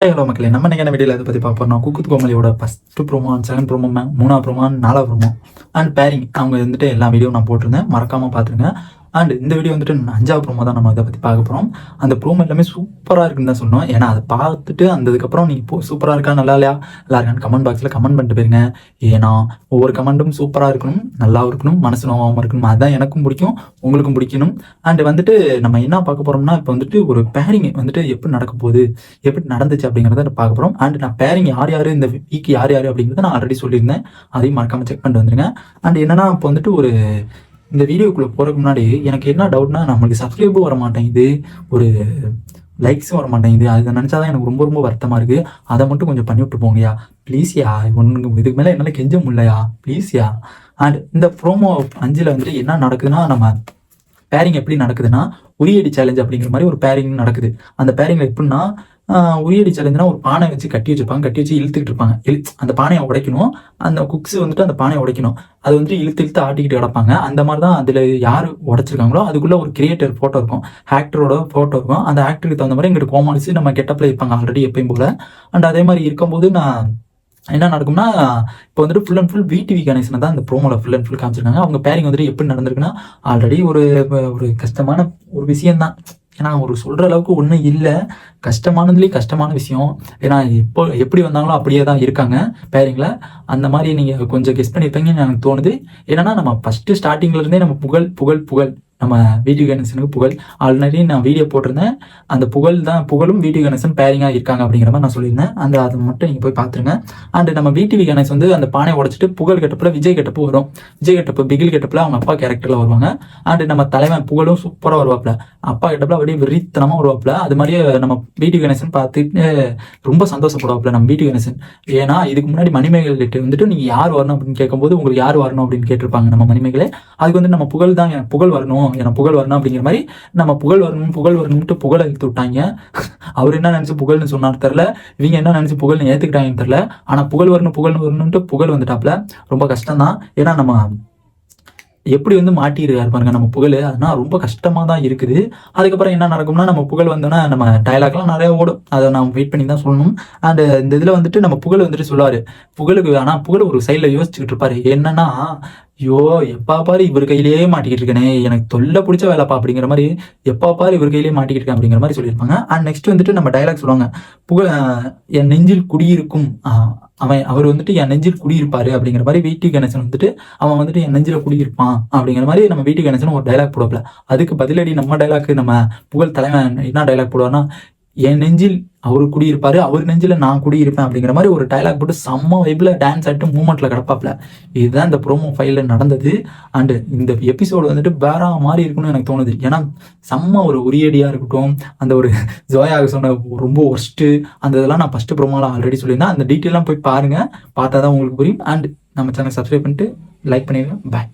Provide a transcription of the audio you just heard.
Hello மக்களே. நம்ம என்ன வீடியோவில் இதை பற்றி பார்ப்போம்னா குக்குத் கோமலியோட ஃபஸ்ட்டு ப்ரோமோ செகண்ட் ப்ரோமோ மூணா ப்ரோமோ நாலா ப்ரோமோ அண்ட் பேரிங் அவங்க வந்துட்டு எல்லா வீடியோ நான் போட்டிருந்தேன். மறக்காமல் பார்த்துருங்க. அண்ட் இந்த வீடியோ வந்துட்டு அஞ்சாவது ப்ரோமோ தான் நம்ம அதை பற்றி பார்க்க போகிறோம் அந்த ப்ரோமோ எல்லாமே சூப்பராக இருக்குன்னு தான் சொன்னோம். ஏன்னா அதை பார்த்துட்டு அந்ததுக்கப்புறம் நீங்கள் இப்போ சூப்பராக இருக்கா நல்லா இல்லையா? நல்லா இருக்கான்னு கமெண்ட் பாக்ஸில் கமெண்ட் பண்ணிட்டு போயிருங்க. ஏன்னா ஒவ்வொரு கமெண்ட்டும் சூப்பராக இருக்கணும் நல்லா இருக்கணும் மனசு நோவாமல் இருக்கணும். அதுதான் எனக்கும் பிடிக்கும் உங்களுக்கும் பிடிக்கணும். அண்ட் வந்துட்டு நம்ம என்ன பார்க்க போகிறோம்னா இப்போ வந்துட்டு ஒரு பேரிங் வந்துட்டு எப்படி நடக்க போகுது எப்படி நடந்துச்சு அப்படிங்கிறத பார்க்க போகிறோம் அண்ட் நான் பேரிங் யார் யார் இந்த வீக் யார் யார் அப்படிங்கிறத நான் ஆல்ரெடி சொல்லியிருந்தேன். அதையும் மறக்காமல் செக் பண்ணிட்டு வந்துருங்க. அண்ட் என்னன்னா இப்போ வந்துட்டு ஒரு இந்த வீடியோக்குள்ளே போகிறதுக்கு முன்னாடி எனக்கு என்ன டவுட்னா நம்மளுக்கு சப்ஸ்கிரைபும் வர மாட்டேங்குது ஒரு லைக்ஸும் வர மாட்டேங்குது அதை நினச்சா தான் எனக்கு ரொம்ப ரொம்ப வருத்தமாக இருக்குது அதை மட்டும் கொஞ்சம் பண்ணி விட்டு போங்கயா ப்ளீஸ்யா ஒன்று இதுக்கு மேலே என்னால் கெஞ்ச முடியலையா? ப்ளீஸ்யா அண்ட் இந்த ப்ரோமோ அஞ்சில் வந்துட்டு என்ன நடக்குதுன்னா நம்ம பேரிங் எப்படி நடக்குதுன்னா உரியடி சேலஞ்ச் அப்படிங்கிற மாதிரி ஒரு பேரிங் நடக்குது. அந்த பேரிங்கில் எப்படின்னா உரியடி சேலஞ்சுனா ஒரு பானை வச்சு கட்டி வச்சிருப்பாங்க கட்டி வச்சு இழுத்துக்கிட்டு இருப்பாங்க. இழு அந்த பானையை உடைக்கணும். அந்த குக்ஸ் வந்துட்டு அந்த பானையை உடைக்கணும். அது வந்துட்டு இழுத்து இழுத்து ஆட்டிக்கிட்டு கிடப்பாங்க. அந்த மாதிரி தான் அதில் யார் உடைச்சிருக்காங்களோ அதுக்குள்ளே ஒரு கிரியேட்டர் ஃபோட்டோ இருக்கும். ஆக்டரோட ஃபோட்டோ இருக்கும். அந்த ஆக்டருக்கு தகுந்த மாதிரி எங்கிட்ட கோமாளிச்சு நம்ம கெட்டப்பில் இருப்பாங்க ஆல்ரெடி எப்பயும் போல. அண்ட் அதே மாதிரி இருக்கும்போது நான் என்ன நடக்கும்னா இப்போ வந்துட்டு ஃபுல் அண்ட் ஃபுல் விடிவி கணேசனை தான் அந்த ப்ரோமோவில் ஃபுல் அண்ட் ஃபுல் காமிச்சிருக்காங்க. அவங்க பேரிங் வந்துட்டு எப்படி நடந்திருக்குன்னா ஆல்ரெடி ஒரு ஒரு கஷ்டமான ஒரு விஷயம்தான். ஏன்னா ஒரு சொல்கிற அளவுக்கு ஒன்றும் இல்லை. கஷ்டமானதுலேயே கஷ்டமான விஷயம். ஏன்னா எப்போ எப்படி வந்தாங்களோ அப்படியே தான் இருக்காங்க. பேரிங்கில் அந்த மாதிரி நீங்கள் கொஞ்சம் கெஸ் பண்ணியிருப்பீங்கன்னு எனக்கு தோணுது. என்னன்னா நம்ம ஃபஸ்ட்டு ஸ்டார்டிங்லேருந்தே நம்ம புகழ் புகழ் புகழ். நம்ம வீடியோ கணேசனுக்கு புகழ். ஆல்ரெடி நான் வீடியோ போட்டிருந்தேன். அந்த புகழ் தான் புகழும் வீடியோ கணேசன் பேரிங்காக இருக்காங்க அப்படிங்கிற மாதிரி நான் சொல்லியிருந்தேன். அந்த அதை மட்டும் நீங்கள் போய் பார்த்துருங்க. அண்ட் நம்ம வீடிவி கணேஷ் வந்து அந்த பானை உடைச்சிட்டு புகழ் கெட்டப்பில் விஜய் கெட்டப்பு வரும். விஜய் கெட்டப்பு பிகில் கெட்டப்பில் அவங்க அப்பா கேரக்டரில் வருவாங்க. அண்ட் நம்ம தலைவன் புகழும் சூப்பராக வருவாப்ல அப்பா கெட்டப்பில் அப்படியே வெறித்தனமாக வருவாப்பில். அது மாதிரியே நம்ம வீடியோ கணேசன் பார்த்துட்டு ரொம்ப சந்தோஷப்படுவாப்ல நம்ம வீடியோ கணேசன். ஏன்னா இதுக்கு முன்னாடி மணிமேகல் வந்துட்டு நீங்கள் யார் வரணும் அப்படின்னு கேட்கும்போது உங்களுக்கு யார் வரணும் அப்படின்னு கேட்டிருப்பாங்க நம்ம மணிமேகலை. அதுக்கு வந்து நம்ம புகழ் தான் புகழ் வரணும். எனக்கு புகழ் வரணும் அப்படிங்கிற மாதிரி நம்ம புகழ் வரணும் புகழ் வரணும்ட்டு புகழ் எடுத்து விட்டாங்க. அவர் என்ன நினச்சி புகழ்னு சொன்னார் தெரில இவங்க என்ன நினச்சி புகழ்னு ஏற்றுக்கிட்டாங்கன்னு தெரில ஆனால் புகழ் வரணும் புகழ் வரணும்ட்டு புகழ் வந்துட்டாப்புல ரொம்ப கஷ்டம் தான் ஏன்னா நம்ம எப்படி வந்து மாட்டிருக்காரு பாருங்க நம்ம புகழ். அதனால் ரொம்ப கஷ்டமாக தான் இருக்குது. அதுக்கப்புறம் என்ன நடக்கும்னா நம்ம புகழ் வந்தோன்னா நம்ம டயலாக்லாம் நிறைய ஓடும். அதை நான் வெயிட் பண்ணி தான் சொல்லணும். அண்ட் இந்த இதில் வந்துட்டு நம்ம புகழ் வந்துட்டு சொல்லுவார். புகழுக்கு ஆனால் புகழ் ஒரு சைடில் யோசிச்சுக்கிட்டு இருப்பாரு. என்னன்னா ஐயோ எப்பா பாரு இவர் கையிலேயே மாட்டிக்கிட்டு இருக்கனே. எனக்கு தொல்லை பிடிச்ச வேலைப்பா அப்படிங்கிற மாதிரி எப்பா பாரு இவர் கையிலேயே மாட்டிக்கிட்டு இருக்கேன் அப்படிங்கிற மாதிரி சொல்லியிருப்பாங்க. அண்ட் நெக்ஸ்ட் வந்துட்டு நம்ம டைலாக் சொல்லுவாங்க. புகழ் என் நெஞ்சில் குடியிருக்கும் அவன் அவர் வந்துட்டு என் நெஞ்சில் குடியிருப்பாரு அப்படிங்கிற மாதிரி வீட்டு கணேசன் வந்துட்டு அவன் வந்துட்டு என் நெஞ்சில் குடியிருப்பான் அப்படிங்கிற மாதிரி நம்ம வீட்டு கணேசன் ஒரு டைலாக் போடப்பல அதுக்கு பதிலடி நம்ம டைலாக் நம்ம புகழ் தலைவன் என்ன டைலாக் போடுவான்னா என் நெஞ்சில் அவர் குடியிருப்பாரு அவர் நெஞ்சில் நான் குடியிருப்பேன் அப்படிங்கிற மாதிரி ஒரு டைலாக் போட்டு செம்ம வைப்பில் டான்ஸ் ஆகிட்டு மூமெண்ட்ல கிடப்பாப்ல. இதுதான் இந்த ப்ரோமோ ஃபைலில் நடந்தது. அண்டு இந்த எபிசோடு வந்துட்டு வேற மாதிரி இருக்கும்னு எனக்கு தோணுது. ஏன்னா செம்ம ஒரு உரியடியாக இருக்கட்டும் அந்த ஒரு ஜோயாக சொன்ன ரொம்ப ஒர்ஸ்ட்டு அந்த இதெல்லாம் நான் ஃபஸ்ட்டு ப்ரோமோவில் ஆல்ரெடி சொல்லியிருந்தேன். அந்த டீட்டெயிலாம் போய் பாருங்கள் பார்த்தா தான் உங்களுக்கு புரியும். அண்ட் நம்ம சேனல் சப்ஸ்கிரைப் பண்ணிட்டு லைக் பண்ணிடுங்க. பாய்